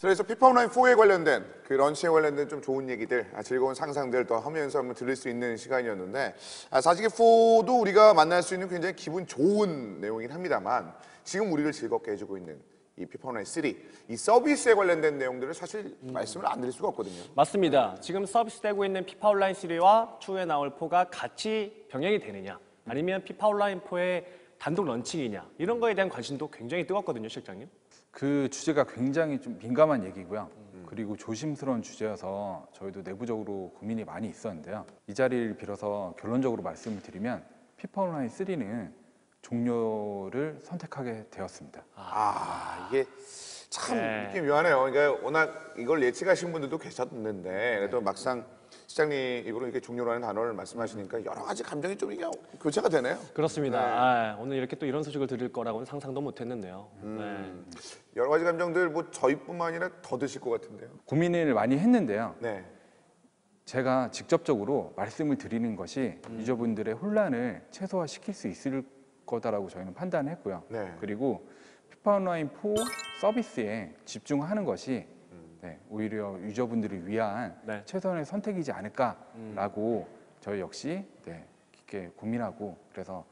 그래서 피파 온라인 4에 관련된 그 런치에 관련된 좀 좋은 얘기들, 아, 즐거운 상상들 또 하면서 한번 들을 수 있는 시간이었는데 아, 사실 4도 우리가 만날 수 있는 굉장히 기분 좋은 내용이긴 합니다만 지금 우리를 즐겁게 해주고 있는 이 피파 온라인 3, 이 서비스에 관련된 내용들을 사실 말씀을 안 드릴 수가 없거든요. 맞습니다. 지금 서비스되고 있는 피파 온라인 3와 추후에 나올 4가 같이 병행이 되느냐 아니면 피파 온라인 4의 단독 런칭이냐 이런 거에 대한 관심도 굉장히 뜨겁거든요, 실장님. 그 주제가 굉장히 좀 민감한 얘기고요. 그리고 조심스러운 주제여서 저희도 내부적으로 고민이 많이 있었는데요. 이 자리를 빌어서 결론적으로 말씀을 드리면 피파 온라인 3는 종료를 선택하게 되었습니다. 아 이게 참 네. 느낌 묘하네요. 그러니까 워낙 이걸 예측하신 분들도 계셨는데 그래도 막상 시장님 입으로 이렇게 종료라는 단어를 말씀하시니까 여러 가지 감정이 좀 이게 교차가 되네요. 그렇습니다. 아, 오늘 이렇게 또 이런 소식을 들을 거라고는 상상도 못했는데요. 음. 여러 가지 감정들 뭐 저희뿐만 아니라 더 드실 것 같은데요. 고민을 많이 했는데요. 네. 제가 직접적으로 말씀을 드리는 것이 음. 유저분들의 혼란을 최소화시킬 수 있을 거다라고 저희는 판단했고요. 네. 그리고 피파 온라인 4 서비스에 집중하는 것이 음. 네, 오히려 유저분들을 위한 네. 최선의 선택이지 않을까라고 저희 역시 네, 깊게 고민하고 그래서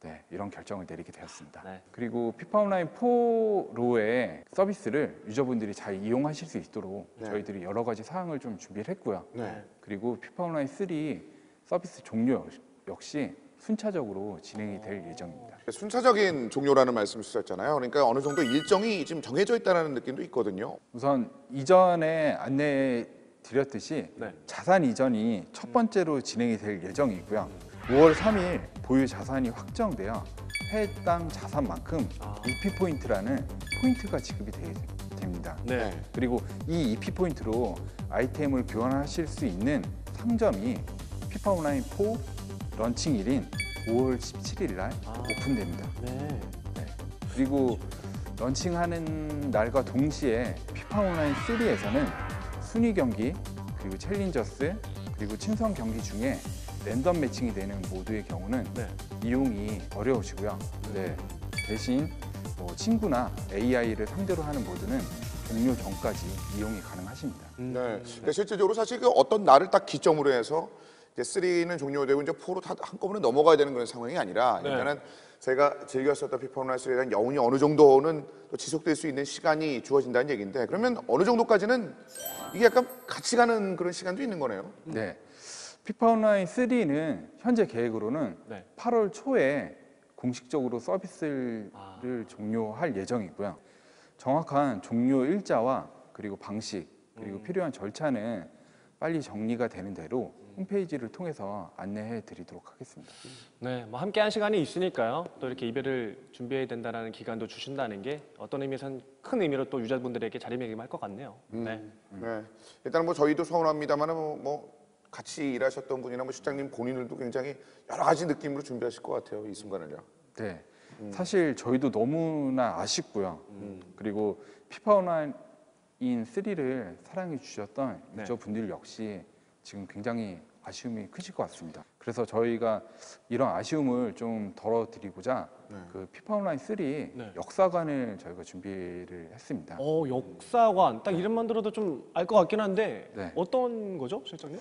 네, 이런 결정을 내리게 되었습니다. 네. 그리고 피파 온라인 4로의 서비스를 유저분들이 잘 이용하실 수 있도록 네. 저희들이 여러 가지 사항을 좀 준비를 했고요. 네. 그리고 피파 온라인 3 서비스 종료 역시 순차적으로 진행이 될 예정입니다. 순차적인 종료라는 말씀을 주셨잖아요. 그러니까 어느 정도 일정이 지금 정해져 있다는 느낌도 있거든요. 우선 이전에 안내해 드렸듯이 네. 자산 이전이 첫 번째로 진행이 될 예정이고요. 5월 3일 보유 자산이 확정되어 해당 자산만큼 EP 포인트라는 포인트가 지급이 되- 됩니다. 네. 그리고 이 EP 포인트로 아이템을 교환하실 수 있는 상점이 피파 온라인 4 런칭일인 5월 17일 날 오픈됩니다. 네. 네. 그리고 런칭하는 날과 동시에 피파 온라인 3에서는 순위 경기 그리고 챌린저스 그리고 친선 경기 중에 랜덤 매칭이 되는 모드의 경우는 네. 이용이 어려우시고요. 네. 대신 뭐 친구나 AI를 상대로 하는 모드는 종료 전까지 이용이 가능하십니다. 음. 네. 실질적으로 사실 그 어떤 날을 딱 기점으로 해서 이제 3는 종료되고 이제 4로 다 한꺼번에 넘어가야 되는 그런 상황이 아니라 네. 일단은 제가 즐겼었던 피파 온라인 3에 대한 여운이 어느 정도는 또 지속될 수 있는 시간이 주어진다는 얘기인데 그러면 어느 정도까지는 이게 약간 같이 가는 그런 시간도 있는 거네요. 네. 피파 온라인 3는 현재 계획으로는 네. 8월 초에 공식적으로 서비스를 아. 종료할 예정이고요. 정확한 종료 일자와 그리고 방식 그리고 음. 필요한 절차는 빨리 정리가 되는 대로 홈페이지를 통해서 안내해 드리도록 하겠습니다. 네, 뭐 함께 한 시간이 있으니까요. 또 이렇게 이별을 준비해야 된다는 기간도 주신다는 게 어떤 의미에서는 큰 의미로 또 유저분들에게 자리매김할 것 같네요. 네. 네. 일단 뭐 저희도 서운합니다만 뭐, 뭐 같이 일하셨던 분이나 뭐 실장님 본인들도 굉장히 여러 가지 느낌으로 준비하실 것 같아요 이 순간을요. 네. 사실 저희도 너무나 아쉽고요. 그리고 피파 온라인 3를 사랑해 주셨던 네. 유저분들 역시 지금 굉장히 아쉬움이 크실 것 같습니다. 그래서 저희가 이런 아쉬움을 좀 덜어드리고자 그 피파 온라인 3 역사관을 저희가 준비를 했습니다. 어, 역사관. 딱 이름만 들어도 좀 알 것 같긴 한데 네. 어떤 거죠, 실장님?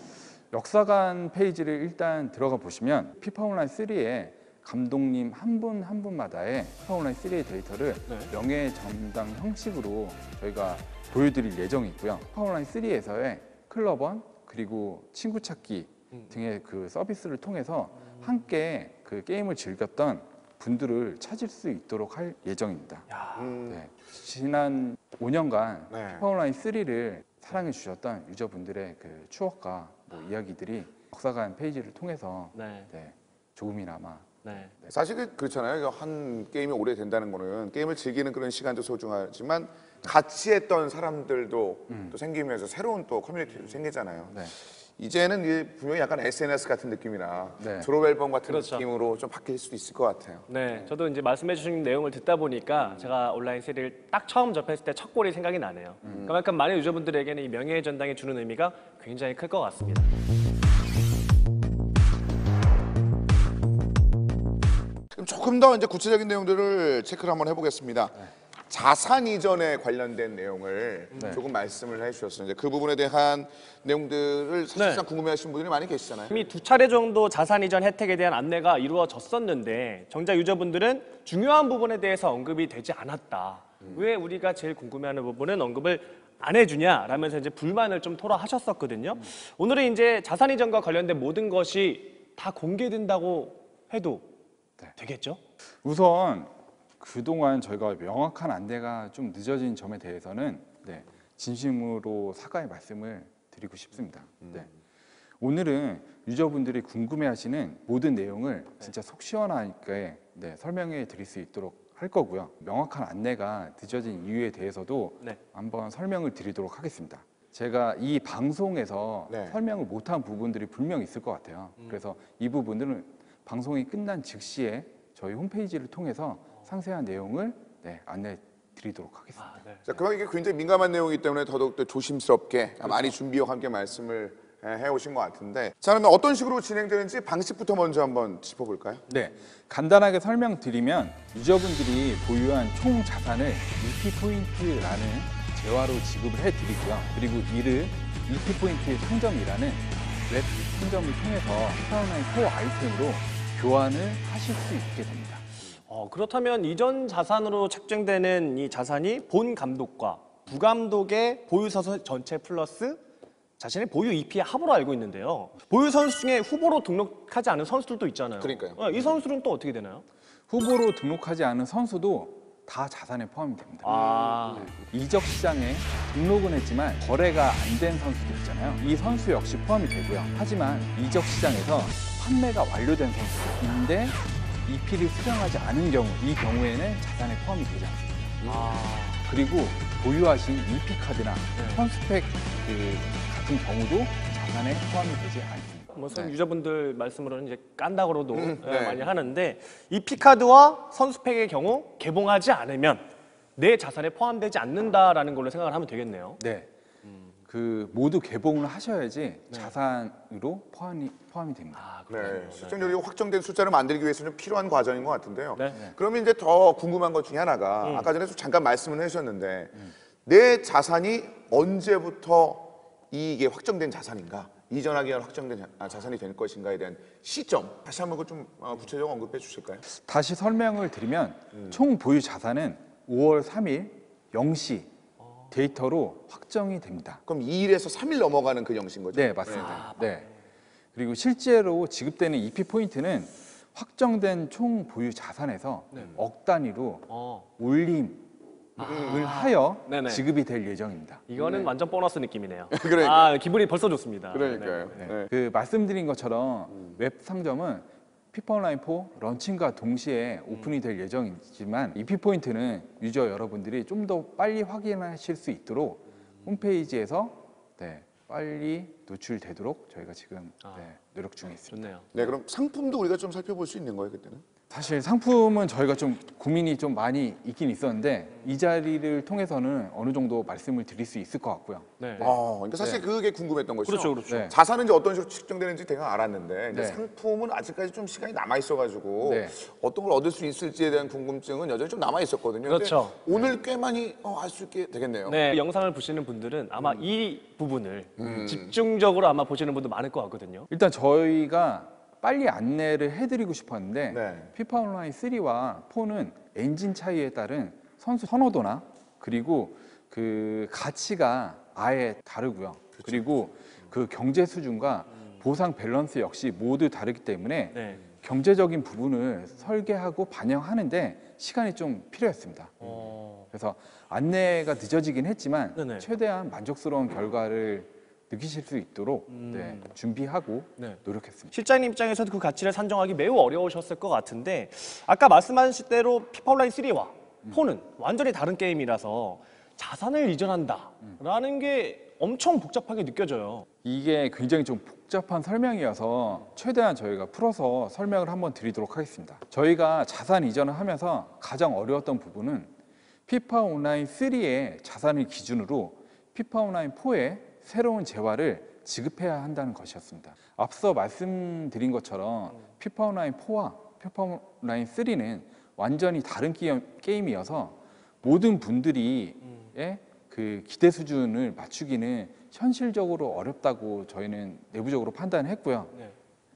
역사관 페이지를 일단 들어가 보시면 피파 온라인 3에 감독님 한 분 한 분마다의 피파 온라인 3의 데이터를 네. 명예 전당 형식으로 저희가 보여드릴 예정이고요. 피파 온라인 3에서의 클럽원 그리고 친구 찾기 음. 등의 그 서비스를 통해서 함께 그 게임을 즐겼던 분들을 찾을 수 있도록 할 예정입니다. 야, 음, 네. 지난 5년간 네. 피파 온라인 3를 사랑해 주셨던 유저분들의 그 추억과 뭐 이야기들이 역사관 페이지를 통해서 네, 네, 조금이나마 네. 사실 그- 그렇잖아요. 한 게임이 오래 된다는 거는 게임을 즐기는 그런 시간도 소중하지만 같이 했던 사람들도 또 생기면서 새로운 또 커뮤니티도 생기잖아요. 네. 이제는 이게 분명히 약간 SNS 같은 느낌이나 네. 드롭 앨범 같은 그렇죠. 느낌으로 좀 바뀔 수도 있을 것 같아요. 네, 저도 이제 말씀해 주신 내용을 듣다 보니까 제가 온라인 세리를 딱 처음 접했을 때 첫 골이 생각이 나네요. 그만큼 많은 유저분들에게는 이 명예의 전당이 주는 의미가 굉장히 클 것 같습니다. 그럼 조금 더 이제 구체적인 내용들을 체크를 한번 해보겠습니다. 자산 이전에 관련된 내용을 네. 조금 말씀을 해주셨어요. 이제 그 부분에 대한 내용들을 사실상 궁금해하시는 분들이 많이 계시잖아요. 이미 두 차례 정도 자산 이전 혜택에 대한 안내가 이루어졌었는데 정작 유저분들은 중요한 부분에 대해서 언급이 되지 않았다. 왜 우리가 제일 궁금해하는 부분은 언급을 안 해주냐라면서 이제 불만을 좀 토로하셨었거든요. 오늘은 이제 자산 이전과 관련된 모든 것이 다 공개된다고 해도 네. 되겠죠? 우선 그동안 저희가 명확한 안내가 좀 늦어진 점에 대해서는 네, 진심으로 사과의 말씀을 드리고 싶습니다. 네. 오늘은 유저분들이 궁금해하시는 모든 내용을 진짜 속 시원하게 네, 설명해 드릴 수 있도록 할 거고요. 명확한 안내가 늦어진 이유에 대해서도 네. 한번 설명을 드리도록 하겠습니다. 제가 이 방송에서 네. 설명을 못한 부분들이 분명 있을 것 같아요. 그래서 이 부분들은 방송이 끝난 즉시에 저희 홈페이지를 통해서 상세한 내용을 네, 안내 드리도록 하겠습니다. 아, 네. 자, 그만 이게 굉장히 민감한 내용이기 때문에 더더욱 더 조심스럽게 많이 준비와 함께 말씀을 예, 해오신 것 같은데 자 그러면 어떤 식으로 진행되는지 방식부터 먼저 한번 짚어볼까요? 네, 간단하게 설명드리면 유저분들이 보유한 총 자산을 EP 포인트라는 재화로 지급을 해드리고요. 그리고 이를 EP 포인트 상점이라는 웹 상점을 통해서 파워나인 코어 아이템으로 교환을 하실 수 있게 됩니다. 어, 그렇다면 이전 자산으로 책정되는 이 자산이 본 감독과 부감독의 보유 선수 전체 플러스 자신의 보유 EP의 합으로 알고 있는데요. 보유 선수 중에 후보로 등록하지 않은 선수들도 있잖아요. 그러니까요. 어, 이 선수는 또 어떻게 되나요? 후보로 등록하지 않은 선수도 다 자산에 포함이 됩니다. 아, 이적 시장에 등록은 했지만 거래가 안 된 선수도 있잖아요. 이 선수 역시 포함이 되고요. 하지만 이적 시장에서 판매가 완료된 선수인데 EP를 수령하지 않은 경우, 이 경우에는 자산에 포함이 되지 않습니다. 아, 그리고 보유하신 EP 카드나 네. 선스펙 그 같은 경우도 자산에 포함이 되지 않습니다. 뭐 선- 네. 유저분들 말씀으로는 이제 깐다고로도 예, 네. 많이 하는데 이 피카드와 선수팩의 경우 개봉하지 않으면 내 자산에 포함되지 않는다라는 걸로 생각을 하면 되겠네요. 네. 그 모두 개봉을 하셔야지 자산으로 포함이 포함이 됩니다. 아, 네, 그렇군요. 실질적으로 확정된 숫자를 만들기 위해서 좀 필요한 과정인 것 같은데요. 네. 그러면 이제 더 궁금한 것 중에 하나가 아까 전에 좀 잠깐 말씀을 해주셨는데 내 자산이 언제부터 이게 확정된 자산인가? 이전하기 위한 확정된 자- 아, 자산이 될 것인가에 대한 시점 다시 한번 그좀 어, 구체적으로 언급해 주실까요? 다시 설명을 드리면 총 보유 자산은 5월 3일 0시 데이터로 확정이 됩니다. 그럼 2일에서 3일 넘어가는 그 영신 거죠? 네, 맞습니다. 네. 그리고 실제로 지급되는 EP 포인트는 확정된 총 보유 자산에서 억 단위로 어, 올림을 하여 네네. 지급이 될 예정입니다. 이거는 완전 보너스 느낌이네요. 그러니까요. 아, 기분이 벌써 좋습니다. 그러니까요. 네. 네. 그 말씀드린 것처럼 웹 상점은 피파 온라인 4 런칭과 동시에 오픈이 될 예정이지만 EP 포인트는 유저 여러분들이 좀 더 빨리 확인하실 수 있도록 홈페이지에서 네, 빨리 노출되도록 저희가 지금 네, 노력 중에 있습니다. 좋네요. 네, 그럼 상품도 우리가 좀 살펴볼 수 있는 거예요, 그때는? 사실 상품은 저희가 좀 고민이 좀 많이 있긴 있었는데 이 자리를 통해서는 어느 정도 말씀을 드릴 수 있을 것 같고요. 네. 어, 그러니까 사실 그게 궁금했던 거죠. 그렇죠, 그렇죠. 네. 자산은 이제 어떤 식으로 측정되는지 대강 알았는데 이제 네. 상품은 아직까지 좀 시간이 남아 있어가지고 네. 어떤 걸 얻을 수 있을지에 대한 궁금증은 여전히 좀 남아 있었거든요. 근데 그렇죠. 오늘 꽤 많이 어, 알수 있게 되겠네요. 네, 영상을 보시는 분들은 아마 이 부분을 집중적으로 아마 보시는 분도 많을 것 같거든요. 일단 저희가 빨리 안내를 해드리고 싶었는데 네. 피파 온라인 3와 4는 엔진 차이에 따른 선수 선호도나 그리고 그 가치가 아예 다르고요. 그리고 그 경제 수준과 보상 밸런스 역시 모두 다르기 때문에 네. 경제적인 부분을 설계하고 반영하는데 시간이 좀 필요했습니다. 어, 그래서 안내가 늦어지긴 했지만 네네. 최대한 만족스러운 결과를 느끼실 수 있도록 네, 준비하고 네. 노력했습니다. 실장님 입장에서도 그 가치를 산정하기 매우 어려우셨을 것 같은데 아까 말씀하신 대로 피파 온라인 3와 4는 완전히 다른 게임이라서 자산을 이전한다라는 게 엄청 복잡하게 느껴져요. 이게 굉장히 좀 복잡한 설명이어서 최대한 저희가 풀어서 설명을 한번 드리도록 하겠습니다. 저희가 자산 이전을 하면서 가장 어려웠던 부분은 피파 온라인 3의 자산을 기준으로 피파 온라인 4의 새로운 재화를 지급해야 한다는 것이었습니다. 앞서 말씀드린 것처럼 피파 온라인 4와 피파 온라인 3는 완전히 다른 기- 게임이어서 모든 분들이 의 그 기대 수준을 맞추기는 현실적으로 어렵다고 저희는 내부적으로 판단했고요. 네.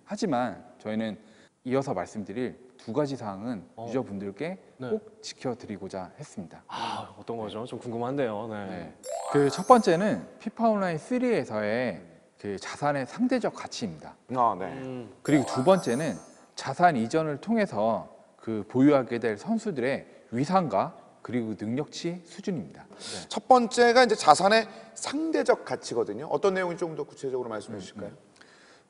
하지만 저희는 이어서 말씀드릴 두 가지 사항은 어. 유저분들께 네. 꼭 지켜드리고자 했습니다. 아, 어떤 거죠? 좀 궁금한데요. 네. 네. 그 첫 번째는 피파 온라인 3에서의 그 자산의 상대적 가치입니다. 아, 네. 음, 그리고 두 번째는 자산 이전을 통해서 그 보유하게 될 선수들의 위상과 그리고 능력치 수준입니다. 네. 첫 번째가 이제 자산의 상대적 가치거든요. 어떤 내용이 조금 더 구체적으로 말씀해 주실까요?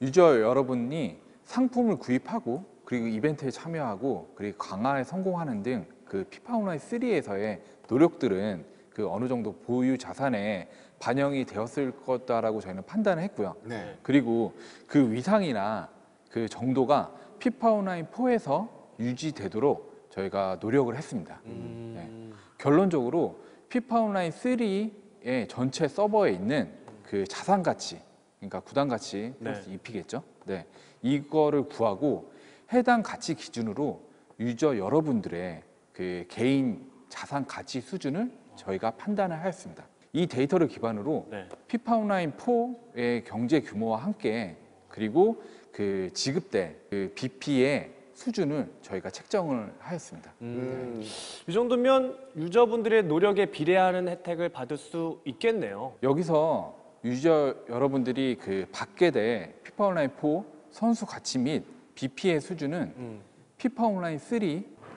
유저 여러분이 상품을 구입하고 그리고 이벤트에 참여하고 그리고 강화에 성공하는 등 그 피파 온라인 3에서의 노력들은 그 어느 정도 보유 자산에 반영이 되었을 거다라고 저희는 판단을 했고요. 네. 그리고 그 위상이나 그 정도가 피파 온라인 4에서 유지되도록 저희가 노력을 했습니다. 네. 결론적으로 피파 온라인 3의 전체 서버에 있는 그 자산 가치, 그러니까 구단 가치 플러스 EP겠죠. 네. 이거를 구하고 해당 가치 기준으로 유저 여러분들의 그 개인 자산 가치 수준을 저희가 판단을 하였습니다. 이 데이터를 기반으로 네. 피파 온라인 4의 경제 규모와 함께 그리고 그 지급될 그 BP의 수준을 저희가 책정을 하였습니다. 음, 이 정도면 유저분들의 노력에 비례하는 혜택을 받을 수 있겠네요. 여기서 유저 여러분들이 그 받게 될 피파 온라인 4 선수 가치 및 BP의 수준은 음. 피파 온라인 3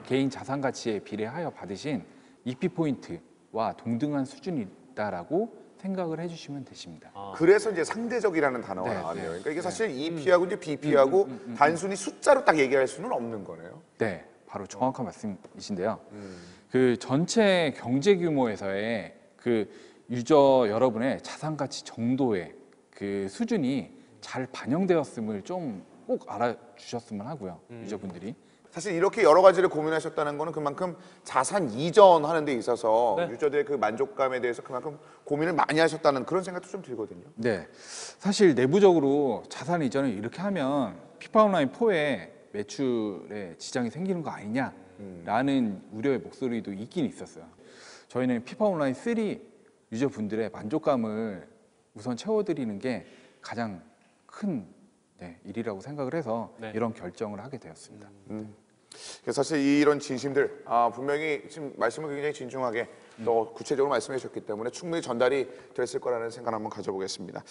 개인 자산 가치에 비례하여 받으신 EP 포인트와 동등한 수준이다라고 생각을 해주시면 되십니다. 아. 그래서 이제 상대적이라는 단어가 네, 나왔네요. 네. 그러니까 이게 사실 EP하고 이제 BP하고 단순히 숫자로 딱 얘기할 수는 없는 거네요. 네, 바로 정확한 말씀이신데요. 음. 그 전체 경제 규모에서의 그 유저 여러분의 자산 가치 정도의 그 수준이 잘 반영되었음을 좀 꼭 알아주셨으면 하고요, 유저분들이. 사실 이렇게 여러 가지를 고민하셨다는 거는 그만큼 자산 이전하는 데 있어서 네. 유저들의 그 만족감에 대해서 그만큼 고민을 많이 하셨다는 그런 생각도 좀 들거든요. 네, 사실 내부적으로 자산 이전을 이렇게 하면 피파 온라인 4의 매출에 지장이 생기는 거 아니냐라는 우려의 목소리도 있긴 있었어요. 저희는 피파 온라인 3 유저분들의 만족감을 우선 채워드리는 게 가장 큰 네, 일이라고 생각을 해서 네. 이런 결정을 하게 되었습니다. 그래서 사실 이런 진심들 아, 분명히 지금 말씀을 굉장히 진중하게 또 구체적으로 말씀해 주셨기 때문에 충분히 전달이 됐을 거라는 생각 을 한번 가져보겠습니다.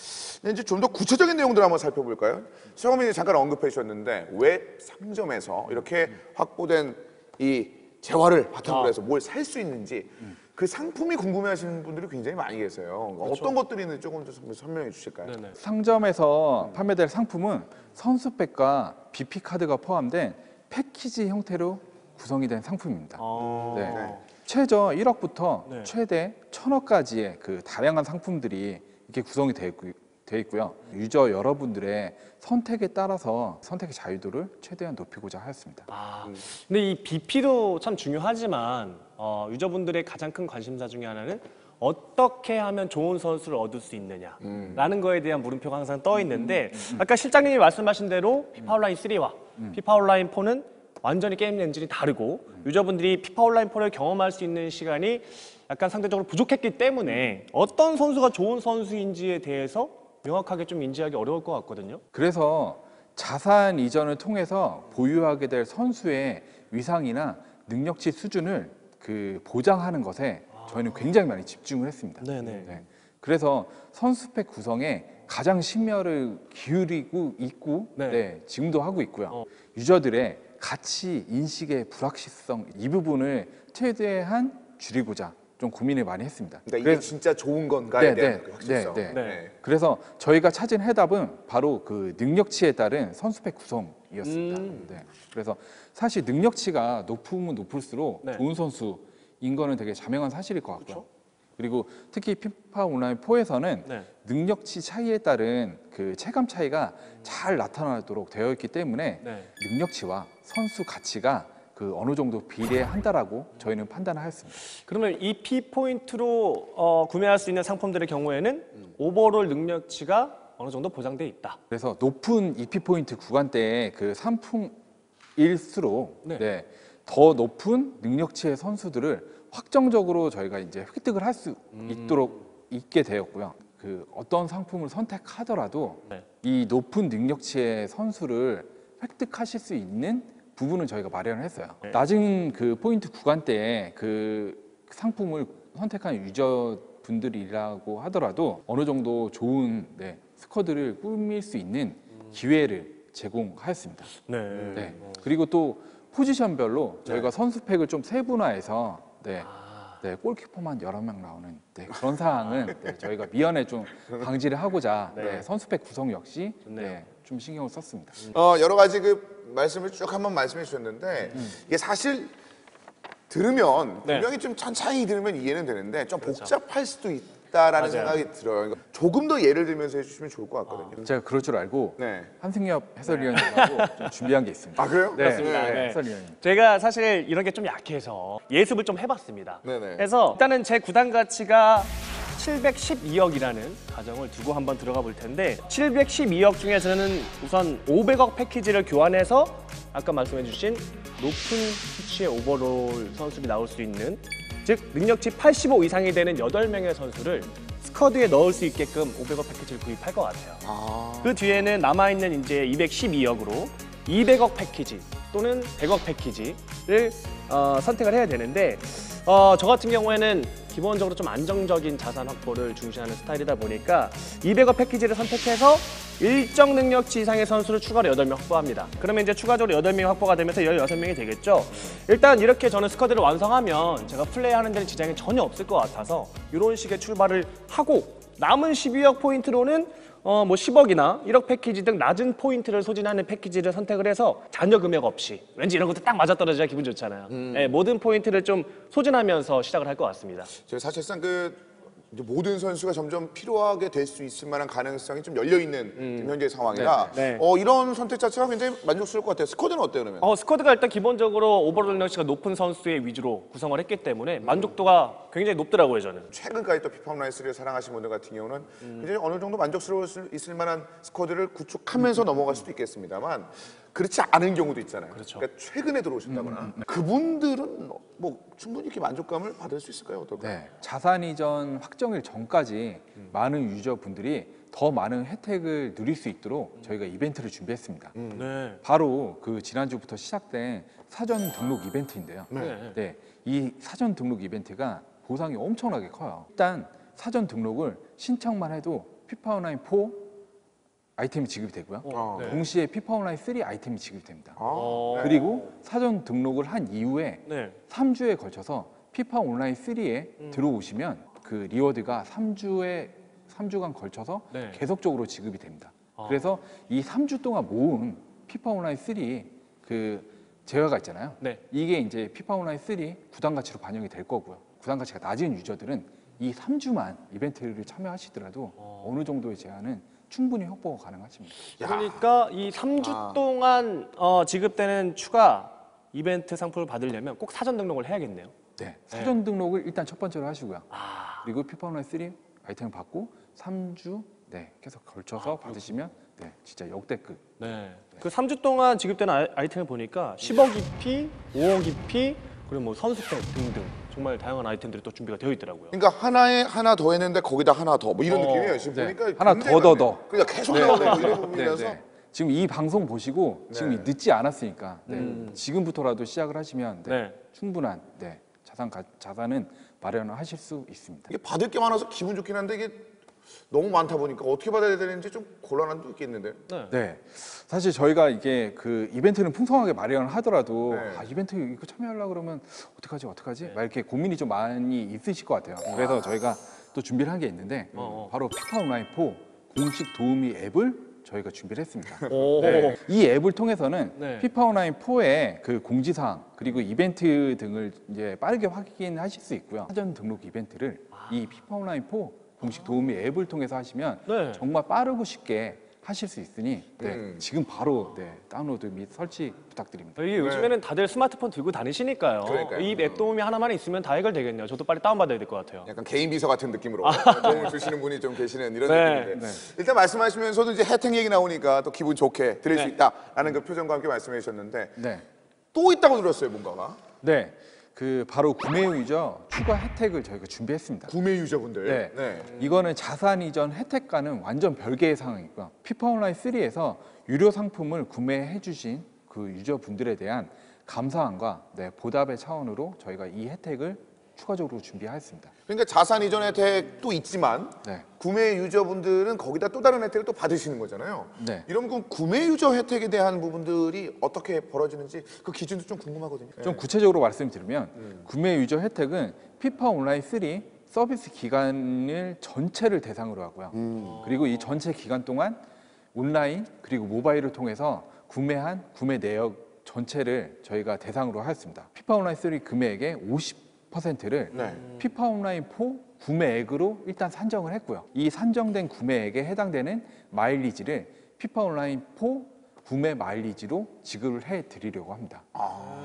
이제 좀 더 구체적인 내용들을 한번 살펴볼까요? 처음에 잠깐 언급해 주셨는데 웹 상점에서 이렇게 확보된 이 재화를 바탕으로 아. 해서 뭘 살 수 있는지 그 상품이 궁금해하시는 분들이 굉장히 많이 계세요. 어떤 것들이 있는지 조금 더 설명해 주실까요? 네네. 상점에서 판매될 상품은 선수백과 BP 카드가 포함된 패키지 형태로 구성이 된 상품입니다. 아, 네. 네. 최저 1억부터 네. 최대 1000억까지의 그 다양한 상품들이 이렇게 구성이 되어, 있고, 되어 있고요. 유저 여러분들의 선택에 따라서 선택의 자유도를 최대한 높이고자 하였습니다. 아, 근데 이 BP도 참 중요하지만 어, 유저분들의 가장 큰 관심사 중에 하나는 어떻게 하면 좋은 선수를 얻을 수 있느냐라는 거에 대한 물음표가 항상 떠 있는데 아까 실장님이 말씀하신 대로 피파 온라인 3와 피파 온라인 4는 완전히 게임 엔진이 다르고 유저분들이 피파 온라인 4를 경험할 수 있는 시간이 약간 상대적으로 부족했기 때문에 어떤 선수가 좋은 선수인지에 대해서 명확하게 좀 인지하기 어려울 것 같거든요. 그래서 자산 이전을 통해서 보유하게 될 선수의 위상이나 능력치 수준을 그 보장하는 것에 저희는 굉장히 많이 집중을 했습니다. 네네. 네. 그래서 선수팩 구성에 가장 심혈을 기울이고 있고 네. 네, 지금도 하고 있고요. 어. 유저들의 가치 인식의 불확실성 이 부분을 최대한 줄이고자 좀 고민을 많이 했습니다. 그러니까 이게 그래서- 진짜 좋은 건가에 네, 대한 네, 그 확실성. 네, 네. 네. 그래서 저희가 찾은 해답은 바로 그 능력치에 따른 선수팩 구성이었습니다. 음. 네. 그래서 사실 능력치가 높으면 높을수록 네. 좋은 선수인 거는 되게 자명한 사실일 것 같고요. 그리고 특히 피파 온라인 4에서는 네. 능력치 차이에 따른 그 체감 차이가 잘 나타나도록 되어 있기 때문에 네. 능력치와 선수 가치가 그 어느 정도 비례한다라고 저희는 판단하였습니다. 그러면 EP 포인트로 어, 구매할 수 있는 상품들의 경우에는 오버롤 능력치가 어느 정도 보장돼 있다. 그래서 높은 EP 포인트 구간대의 그 상품일수록 네. 네. 더 높은 능력치의 선수들을 확정적으로 저희가 이제 획득을 할 수 있도록 있게 되었고요. 그 어떤 상품을 선택하더라도 네. 이 높은 능력치의 선수를 획득하실 수 있는 부분을 저희가 마련을 했어요. 네. 낮은 그 포인트 구간 때에 그 상품을 선택한 유저분들이라고 하더라도 어느 정도 좋은 네, 스쿼드를 꾸밀 수 있는 기회를 제공하였습니다. 네. 네. 그리고 또 포지션별로 저희가 선수팩을 좀 세분화해서 네. 네, 골키퍼만 여러 명 나오는 네, 그런 상황은 네, 저희가 미연에 좀 방지를 하고자 네. 네, 선수팩 구성 역시. 네, 좀 신경을 썼습니다. 어, 여러 가지 그 말씀을 쭉 한번 말씀해 주셨는데 이게 사실 들으면 네. 분명히 좀 천천히 들으면 이해는 되는데 좀 복잡할 수도 있 다라는 맞아요. 생각이 들어요. 그러니까 조금 더 예를 들면서 해주시면 좋을 것 같거든요. 제가 그럴 줄 알고 네. 한승엽 해설위원님하고 좀 준비한 게 있습니다. 아 그래요? 네, 그렇습니다. 네, 네. 해설위원님. 제가 사실 이런 게 좀 약해서 예습을 좀 해봤습니다. 네네. 그래서 일단은 제 구단 가치가 712억이라는 가정을 두고 한번 들어가 볼 텐데 712억 중에 저는 우선 500억 패키지를 교환해서 아까 말씀해 주신 높은 수치의 오버롤 선수들이 나올 수 있는 즉 능력치 85 이상이 되는 8명의 선수를 스쿼드에 넣을 수 있게끔 500억 패키지를 구입할 것 같아요. 아, 그 뒤에는 남아있는 이제 212억으로 200억 패키지 또는 100억 패키지를 어, 선택을 해야 되는데 어, 저 같은 경우에는 기본적으로 좀 안정적인 자산 확보를 중시하는 스타일이다 보니까 200억 패키지를 선택해서 일정 능력치 이상의 선수를 추가로 8명 확보합니다. 그러면 이제 추가적으로 8명이 확보가 되면서 16명이 되겠죠. 일단 이렇게 저는 스쿼드를 완성하면 제가 플레이하는 데는 지장이 전혀 없을 것 같아서 이런 식의 출발을 하고 남은 12억 포인트로는 어, 뭐 10억이나 1억 패키지 등 낮은 포인트를 소진하는 패키지를 선택을 해서 잔여 금액 없이 왠지 이런 것도 딱 맞아떨어져야 기분 좋잖아요. 예, 모든 포인트를 좀 소진하면서 시작을 할 것 같습니다. 저 사실상 그 이제 모든 선수가 점점 필요하게 될 수 있을 만한 가능성이 좀 열려 있는 지금 현재 상황이라 네, 네. 어, 이런 선택 자체가 굉장히 만족스러울 것 같아요. 스쿼드는 어때요 그러면? 어, 스쿼드가 일단 기본적으로 오버롤 능력치가 높은 선수의 위주로 구성을 했기 때문에 만족도가 굉장히 높더라고요, 저는. 최근까지 또 피파 온라인 3를 사랑하시는 분들 같은 경우는 굉장히 어느 정도 만족스러울 수 있을 만한 스쿼드를 구축하면서 넘어갈 수도 있겠습니다만 그렇지 않은 경우도 있잖아요. 그렇죠. 러니까 최근에 들어오셨다거나 그분들은 뭐 충분히 이렇게 만족감을 받을 수 있을까요? 어떨까요? 네, 자산 이전 확정일 전까지 많은 유저분들이 더 많은 혜택을 누릴 수 있도록 저희가 이벤트를 준비했습니다. 네. 바로 그 지난주부터 시작된 사전 등록 이벤트인데요. 네. 네, 이 사전 등록 이벤트가 보상이 엄청나게 커요. 일단 사전 등록을 신청만 해도 피파 온라인 4 아이템이 지급이 되고요. 어. 네. 동시에 피파 온라인 3 아이템이 지급이 됩니다. 아, 어, 그리고 사전 등록을 한 이후에 네. 3주에 걸쳐서 피파 온라인 3에 음. 들어오시면 그 리워드가 3주에 3주간 걸쳐서 네. 계속적으로 지급이 됩니다. 아. 그래서 이 3주 동안 모은 피파 온라인 3그 재화가 있잖아요. 네. 이게 이제 피파 온라인 3 구단 가치로 반영이 될 거고요. 구단 가치가 낮은 유저들은 이 3주만 이벤트를 참여하시더라도 어. 어느 정도의 제한은 충분히 확보가 가능하십니다. 그러니까 이 3주 아. 동안 어, 지급되는 추가 이벤트 상품을 받으려면 꼭 사전 등록을 해야겠네요. 네, 사전 등록을 일단 첫 번째로 하시고요. 아, 그리고 피파 온라인 3 아이템을 받고 3주 네, 계속 걸쳐서 받으시면 네, 진짜 역대급. 네. 그 3주 동안 지급되는 아이- 아이템을 보니까 10억 EP, 5억 EP, 그리고 뭐 선수팩 등등 정말 다양한 아이템들이 또 준비가 되어 있더라고요. 그러니까 하나에 하나 더 했는데 거기다 하나 더 뭐 이런 어, 느낌이에요. 지금 네. 보니까 하나 굉장히 더, 더, 많네요. 더. 그러니까 계속 네. 나오네요. 이런 네, 부분이라서 네. 지금 이 방송 보시고 지금 네. 늦지 않았으니까 네, 지금부터라도 시작을 하시면 네, 네. 충분한 네, 자산 가, 자산은 마련을 하실 수 있습니다. 이게 받을 게 많아서 기분 좋긴 한데 이게 너무 많다 보니까 어떻게 받아야 되는지 좀 곤란한 도 있겠는데. 네. 네. 사실 저희가 이게 그 이벤트는 풍성하게 마련을 하더라도 네. 아, 이벤트 이거 참여하려고 그러면 어떡하지 어떡하지 막 이렇게 고민이 좀 많이 있으실 것 같아요. 그래서 저희가 또 준비를 한 게 있는데 어, 어. 바로 피파 온라인 4 공식 도우미 앱을 저희가 준비를 했습니다. 오. 네. 이 앱을 통해서는 네. 피파 온라인 4의 그 공지사항 그리고 이벤트 등을 이제 빠르게 확인하실 수 있고요. 사전 등록 이벤트를 이 피파 온라인 4 공식 도우미 앱을 통해서 하시면 네. 정말 빠르고 쉽게 하실 수 있으니 네, 음. 지금 바로 네, 다운로드 및 설치 부탁드립니다. 이게 요즘에는 다들 스마트폰 들고 다니시니까요. 그러니까요. 이 앱 도움이 하나만 있으면 다 해결되겠네요. 저도 빨리 다운받아야 될 것 같아요. 약간 개인 비서 같은 느낌으로 도움을 주시는 분이 좀 계시는 이런 네. 느낌인데 네. 일단 말씀하시면서도 이제 혜택 얘기 나오니까 또 기분 좋게 들을 수 네. 있다라는 그 표정과 함께 말씀해 주셨는데 네. 또 있다고 들었어요, 뭔가가. 네, 그 바로 구매유죠 추가 혜택을 저희가 준비했습니다. 구매 유저분들. 네. 이거는 자산 이전 혜택과는 완전 별개의 상황이고요. 피파 온라인 3에서 유료 상품을 구매해 주신 그 유저분들에 대한 감사함과 네, 보답의 차원으로 저희가 이 혜택을 추가적으로 준비하였습니다. 그러니까 자산 이전 혜택도 있지만 네. 구매 유저분들은 거기다 또 다른 혜택을 또 받으시는 거잖아요. 네. 이런 그 구매 유저 혜택에 대한 부분들이 어떻게 벌어지는지 그 기준도 좀 궁금하거든요. 좀 구체적으로 말씀드리면 구매 유저 혜택은 피파 온라인 3 서비스 기간을 전체를 대상으로 하고요. 그리고 이 전체 기간 동안 온라인 그리고 모바일을 통해서 구매한 구매 내역 전체를 저희가 대상으로 하였습니다. 피파 온라인 3 구매액의 50% 를 네. 피파 온라인 4 구매액으로 일단 산정을 했고요. 이 산정된 구매액에 해당되는 마일리지를 피파 온라인 4 구매 마일리지로 지급을 해 드리려고 합니다.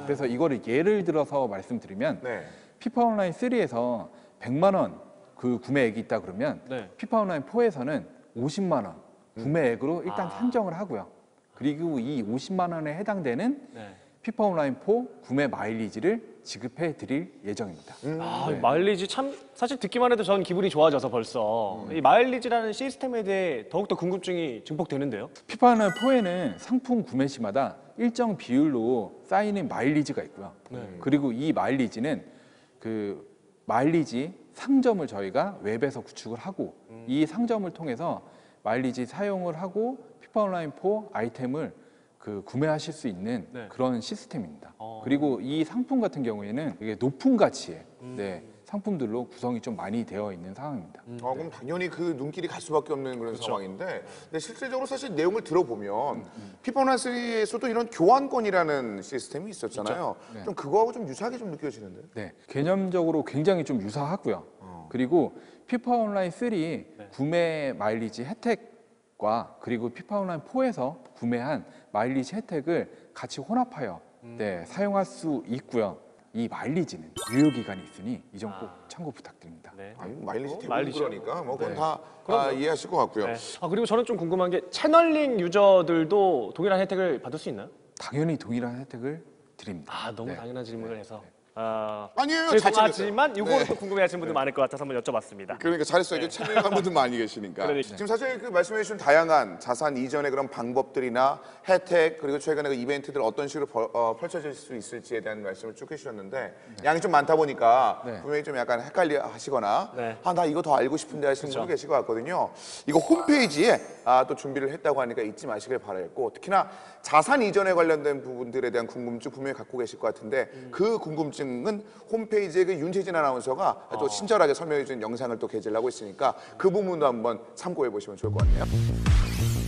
그래서 이거를 예를 들어서 말씀드리면 네. 피파 온라인 3에서 100만 원 그 구매액이 있다 그러면 네. 피파 온라인 4에서는 50만 원 구매액으로 일단 아. 산정을 하고요. 그리고 이 50만 원에 해당되는 네. 피파 온라인 4 구매 마일리지를 지급해 드릴 예정입니다. 아, 네. 이 마일리지 참 사실 듣기만 해도 저는 기분이 좋아져서 벌써 이 마일리지라는 시스템에 대해 더욱더 궁금증이 증폭되는데요. 피파 온라인 4에는 상품 구매 시마다 일정 비율로 쌓이는 마일리지가 있고요. 네. 그리고 이 마일리지는 그 마일리지 상점을 저희가 웹에서 구축을 하고 음. 이 상점을 통해서 마일리지 사용을 하고 피파 온라인 4 아이템을 그 구매하실 수 있는 네. 그런 시스템입니다. 어. 그리고 이 상품 같은 경우에는 이게 높은 가치의 음. 네, 상품들로 구성이 좀 많이 되어 있는 상황입니다. 어, 그럼 당연히 그 눈길이 갈 수밖에 없는 그런 상황인데 근데 실질적으로 사실 내용을 들어보면 피파 온라인 3에서도 이런 교환권이라는 시스템이 있었잖아요. 네. 좀 그거하고 좀 유사하게 좀 느껴지는데. 네, 개념적으로 굉장히 좀 유사하고요. 그리고 피파 온라인 3 구매 마일리지 혜택 과 그리고 피파 온라인 4에서 구매한 마일리지 혜택을 같이 혼합하여 네, 사용할 수 있고요. 이 마일리지는 유효 기간이 있으니 이 점 꼭 참고 부탁드립니다. 네. 아니, 마일리지 대부분 마일리지. 그러니까 뭐 그건 네. 다 아, 이해하실 것 같고요. 네. 아 그리고 저는 좀 궁금한 게 채널링 유저들도 동일한 혜택을 받을 수 있나요? 당연히 동일한 혜택을 드립니다. 아 너무 네. 당연한 질문을 해서 아, 아니에요, 잘 죄송하지만 챙겼어요. 이걸 또 궁금해하시는 분들 많을 것 같아서 한번 여쭤봤습니다. 그러니까 잘했어요. 이게 채널 한 분들 많이 계시니까. 그러니까. 지금 사실 그 말씀해 주신 다양한 자산 이전의 그런 방법들이나 혜택 그리고 최근에 그 이벤트들 어떤 식으로 벌- 어, 펼쳐질 수 있을지에 대한 말씀을 쭉 해주셨는데 양이 좀 많다 보니까 네. 분명히 좀 약간 헷갈려 하시거나 네. 아나 이거 더 알고 싶은데 하시는 분도 계실 것 같거든요. 이거 홈페이지에 아, 또 준비를 했다고 하니까 잊지 마시길 바라겠고 특히나 자산 이전에 관련된 부분들에 대한 궁금증 분명히 갖고 계실 것 같은데 그 궁금증 은 홈페이지에 그 윤태진 아나운서가 또 친절하게 설명해 준 영상을 또 게재를 하고 있으니까 그 부분도 한번 참고해 보시면 좋을 것 같네요.